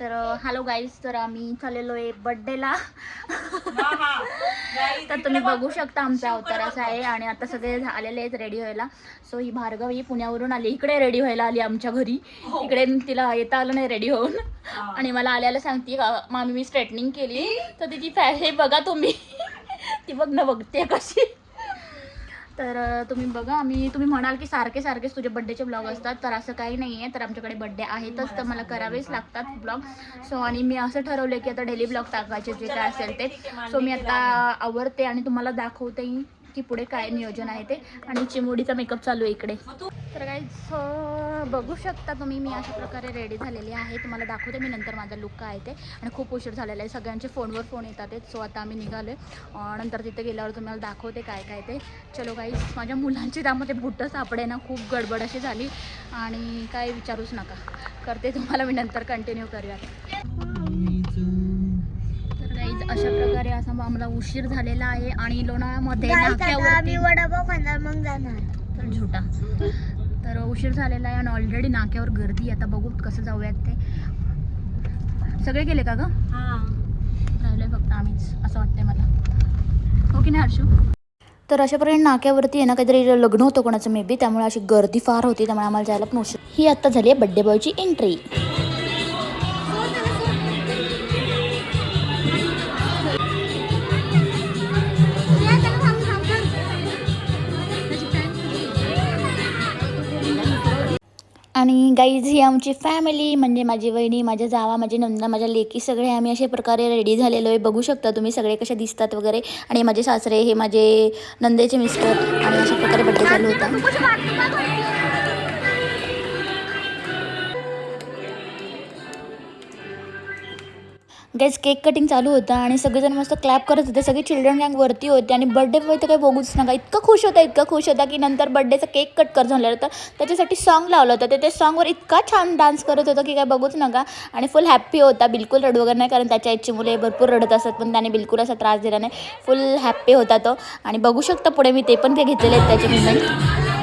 तर hello guys तर आम्ही चाललेलो आहे बड्डेला तर तुम्ही बघू. शकता आमचा अवतार असा आहे आणि आता सगळे आलेले आहेत रेडी व्हायला. सो ही भार्गव ही पुण्यावरून आली. इकडे रेडी व्हायला आली आमच्या घरी. इकडे तिला येता आलं नाही रेडी होऊन. आणि मला आल्याला सांगते मामी मी स्ट्रेटनिंग केली. तर तिची फॅ हे बघा तुम्ही. ती बघ ना बघते कशी. तर तुम्ही बघा आम्ही तुम्ही म्हणाल की सारखे सारखेच तुझे बड्डेचे ब्लॉग असतात तर असं काही नाही आहे तर आमच्याकडे बड्डे आहेतच तर मला करावेच लागतात ब्लॉग सो आणि मी असं ठरवलं की आता डेली ब्लॉग टाकायचे जे काय असेल ते. सो मी आता आवडते आणि तुम्हाला दाखवतेही की पुढे काय नियोजन आहे ते. आणि चिमुडीचा मेकअप चालू आहे इकडे. तर काही बघू शकता तुम्ही मी अशा प्रकारे रेडी झालेली आहे. तुम्हाला दाखवते मी नंतर माझा लुक काय आहे ते. आणि खूप उशीर झालेला आहे. सगळ्यांचे फोनवर फोन येतात सो आता आम्ही निघालो आहे नंतर तिथे गेल्यावर तुम्हाला दाखवते काय काय ते. चलो काही माझ्या मुलांची त्यामध्ये बुट्ट सापडे ना. खूप गडबड अशी झाली. आणि काय विचारूच नका. करते तुम्हाला मी नंतर कंटिन्यू करूयात. तर अशा प्रकारे असा आम्हाला उशीर झालेला आहे. आणि लोणावळ्यामध्ये मग जाणार. तर झुटा तर उशीर झालेला आहे आणि ऑलरेडी नाक्यावर गर्दी आहे. आता बघू कसं जाऊयात ते. सगळे गेले का ग? राहिले फक्त आम्हीच असं वाटतंय मला. हो की नाही हर्षू? तर अशा प्रकारे नाक्यावरती आहे ना काहीतरी लग्न होतं कोणाचं मे बी त्यामुळे अशी गर्दी फार होती त्यामुळे आम्हाला जायला पण उशीर. ही आत्ता झाली आहे बड्डे बॉयची एंट्री आणि गाईज ही आमची फॅमिली म्हणजे माझी वहिनी माझ्या जावा माझी नंदा माझ्या लेकी सगळे आम्ही अशा प्रकारे रेडी झालेलो आहे. बघू शकता तुम्ही सगळे कसे दिसतात वगैरे. आणि माझे सासरे हे माझे नंदेचे मिस्टर आणि अशा प्रकारे बड्डे चालू होता. गाईज केक कटिंग चालू होता आणि सगळेजण मस्त क्लॅप करत होते. सगळे चिल्ड्रन गँग वरती होते आणि बड्डे बॉय तर काही बघूच नका. इतकं खुश होता इतका खुश होता की नंतर बड्डेचा केक कट कर झालेलं तर त्याच्यासाठी सॉन्ग लावलं होतं. तर ते सॉन्गवर इतका छान डान्स करत होता की काय बघूच नका. आणि फुल हॅप्पी होता. बिलकुल रडू वगैरे नाही कारण त्याच्या आईची मुले भरपूर रडत असतात पण त्याने बिलकुल असा त्रास दिला नाही. फुल हॅप्पी होता तो. आणि बघू शकता पुढे मी ते पण ते घेतलेले आहेत त्याचे मुमेंट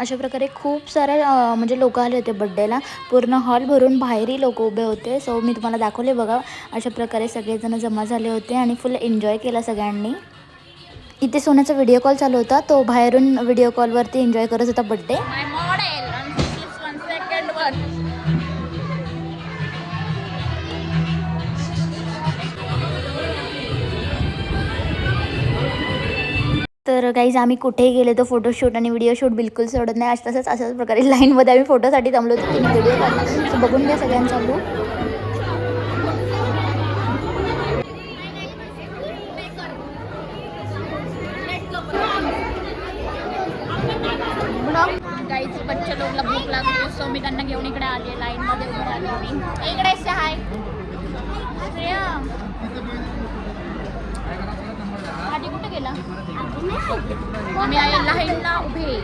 अशा प्रकारे खूप सारे म्हणजे लोक आले होते बड्डेला पूर्ण हॉल भरून बाहेरही लोक उभे होते. सो मी तुम्हाला दाखवले बघा. अशा प्रकारे सगळेजण जमा झाले होते आणि फुल एन्जॉय केला सगळ्यांनी. इथे सोन्याचा व्हिडिओ कॉल चालू होता. तो बाहेरून व्हिडिओ कॉलवरती एन्जॉय करत होता बड्डे तर गाईज आम्ही कुठेही गेले तर फोटोशूट आणि व्हिडिओ शूट बिलकुल सोडत नाही. आज तसंच अशाच प्रकारे लाईनमध्ये आम्ही फोटोसाठी थांबलो होतो. तुम्ही व्हिडिओ काढला बघून घ्या सगळ्यांचा लूक बच्चे लोकला भूक लागली. सो मी त्यांना घेऊन इकडे आले. लाईनमध्ये उभं मी. इकडे हाय. श्रेया. आधी कुठे गेला? आम्ही लाईनला उभे.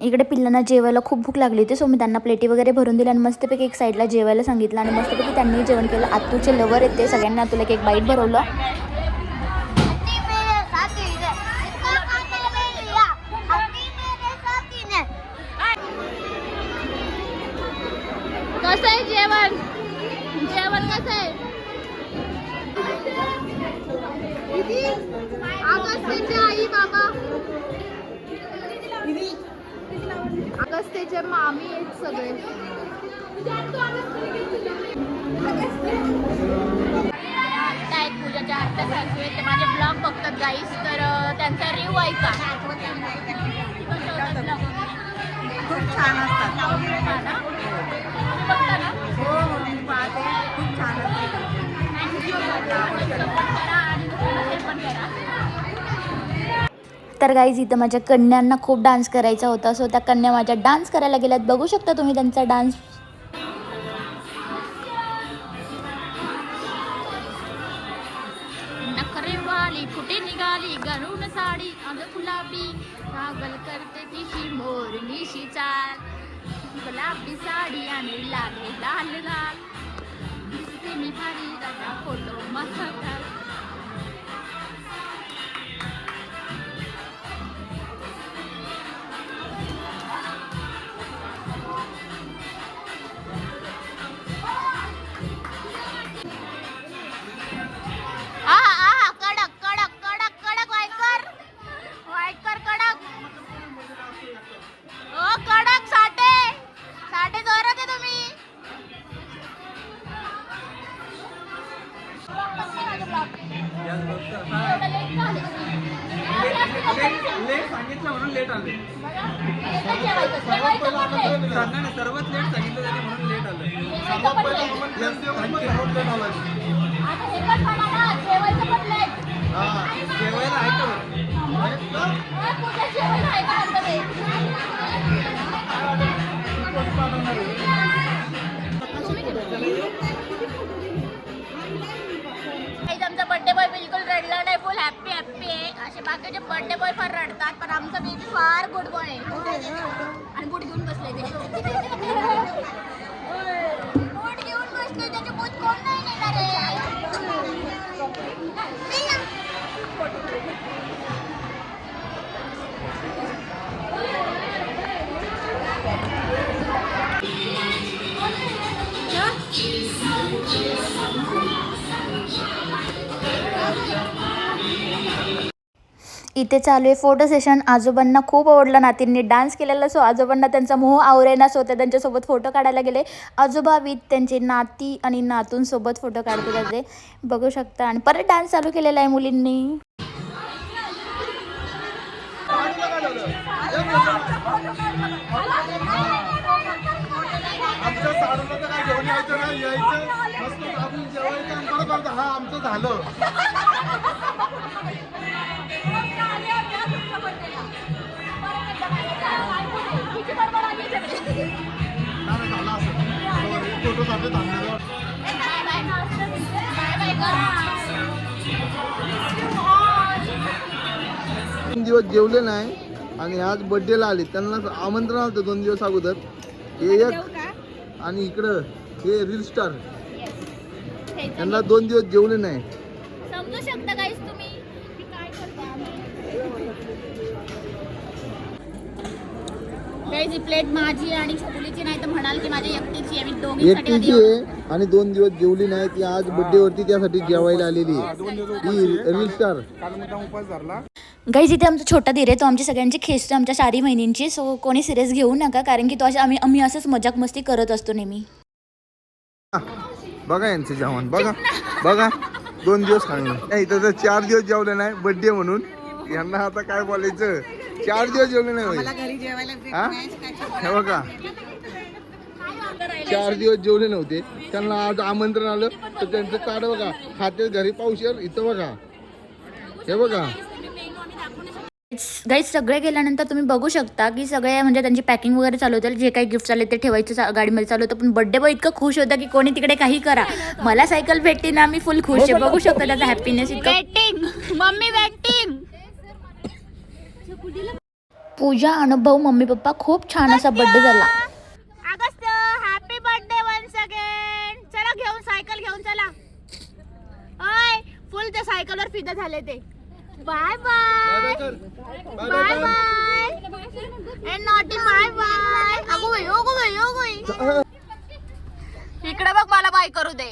इकडे पिल्लांना जेवायला खूप भूक लागली होती सो मी त्यांना प्लेटी वगैरे भरून दिल्या आणि मस्तपैकी एक साईडला जेवायला सांगितलं आणि मस्तपैकी त्यांनी जेवण केलं. आतूचे लवर येते सगळ्यांना तुला एक बाईट भरवलं. आहेत पूजाच्या आत्या सासू आहेत. ते माझे ब्लॉग बघतात गाईस तर त्यांचा रिव्ह ऐका. खूप छान असतात? बघता ना? हो हो मी पाहते. खूप छान असतात. तर गाईज इथं माझ्या कन्यांना खूप डान्स करायचा होता. सो त्या कन्या माझ्या डान्स करायला गेल्यात. बघू शकता तुम्ही त्यांचा डान्स नखरेवाली कुठे निघाली गरुण साडी अग गुलाबी. पागल करते तिची मोरणीशी चाल. गुलाबी साडी आणि लाल लाल लाल. दिसते मी भारी दादा फोटो मस्त लेट सांगितलं म्हणून लेट आले. सांगा सर्वात लेट सांगितलं त्याने म्हणून लेट आलं. जेवायला आहे आणि बोट घेऊन बसलाय ते. इथे चालू आहे फोटो सेशन. आजोबांना खूप आवडलं नातींनी डान्स केलेला. सो आजोबांना त्यांचा मोह आवरेना सो ते त्यांच्यासोबत फोटो काढायला गेले. आजोबा विथ त्यांचे नाती आणि नातूंसोबत फोटो काढते जाते बघू शकता. आणि परत डान्स चालू केलेला आहे मुलींनी. हा आमचं झालं. दोन दिवस जेवले नाही आणि आज बर्थडेला आले. त्यांना आमंत्रण आलं दोन दिवस अगोदर. हे एक आणि इकडं हे रील स्टार त्यांना दोन दिवस जेवले नाही. गाईज ही प्लेट माझी आणि छकुलीची नाही तर म्हणाल की माझ्या एकटीची आहे. मी दोघींसाठी आधी एकटीची आहे आणि दोन दिवस जेवली नाही ती आज बर्थडे वरती त्यासाठी जेवायला आलेली आहे. ही रील स्टार काल मुद्दाम उपास धरला. गाईज इथे आमचा छोटा धीर आहे. तो आमची सगळ्यांची खेचतो आमच्या चारही महिन्यांची सो कोणी सिरियस घेऊ नका कारण की तो अशा आम्ही आम्ही असंच मजाक मस्ती करत असतो नेहमी. बघा यांचं जेवण. बघा. बघा. दोन दिवस खाणे नाही इथं तर चार दिवस जेवले नाही. बर्थडे म्हणून. यांना आता काय बोलायचं? चार दिवस जेवले नाही होय. मला घरी जेवायला भेटत हा? नाही, काय हे बघा. चार दिवस जेवले नव्हते. त्यांना आज आमंत्रण आलं. तर त्यांचं कार्ड बघा. खाते घरी पावशेर इथं बघा. हे बघा. गाईज सगळे गेल्यानंतर तुम्ही बघू शकता की सगळे म्हणजे त्यांची पॅकिंग वगैरे चालू होतं जे काही गिफ्ट आले ते ठेवायचं चा- गाडीमध्ये चालू होतं. पण बर्थडे बॉय इतकं खुश होता की कोणी तिकडे काही करा. मला सायकल भेटते ना मी फुल खुश आहे. बघू शकता त्याचा हॅपीनेस इतकं मम्मी वेटिंग पूजा अनुभव मम्मी पप्पा खूप छान असा बर्थडे झाला. अगस्त हॅपी बर्थडे वन्स अगेन चला घेऊन सायकल घेऊन चला. ओय फुल त्या सायकलवर फिदा झाले ते. बाय बाय बाय बाय ए नॉटी बाय बाय अगो बाई अगो बाई अगो बाई इकडे बघ मला बाय करू दे.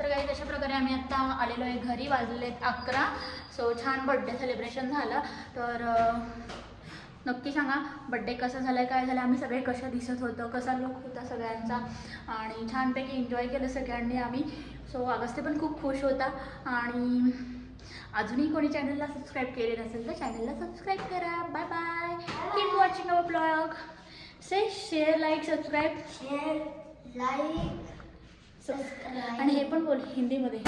तर काही तशा प्रकारे आम्ही आत्ता आलेलो आहे घरी. वाजलेले आहेत अकरा. सो छान बड्डे सेलिब्रेशन झालं. तर नक्की सांगा बड्डे कसा झाला काय झालं आम्ही सगळे कशा दिसत होतो कसा लुक होता सगळ्यांचा. आणि छानपैकी एन्जॉय केलं सगळ्यांनी आम्ही. सो अगस्ते पण खूप खुश होता. आणि अजूनही कोणी चॅनलला सबस्क्राईब केले नसेल तर चॅनलला सबस्क्राईब करा. Bye bye keep watching our blog say share like subscribe share like आणि हे पण बोल हिंदीमध्ये.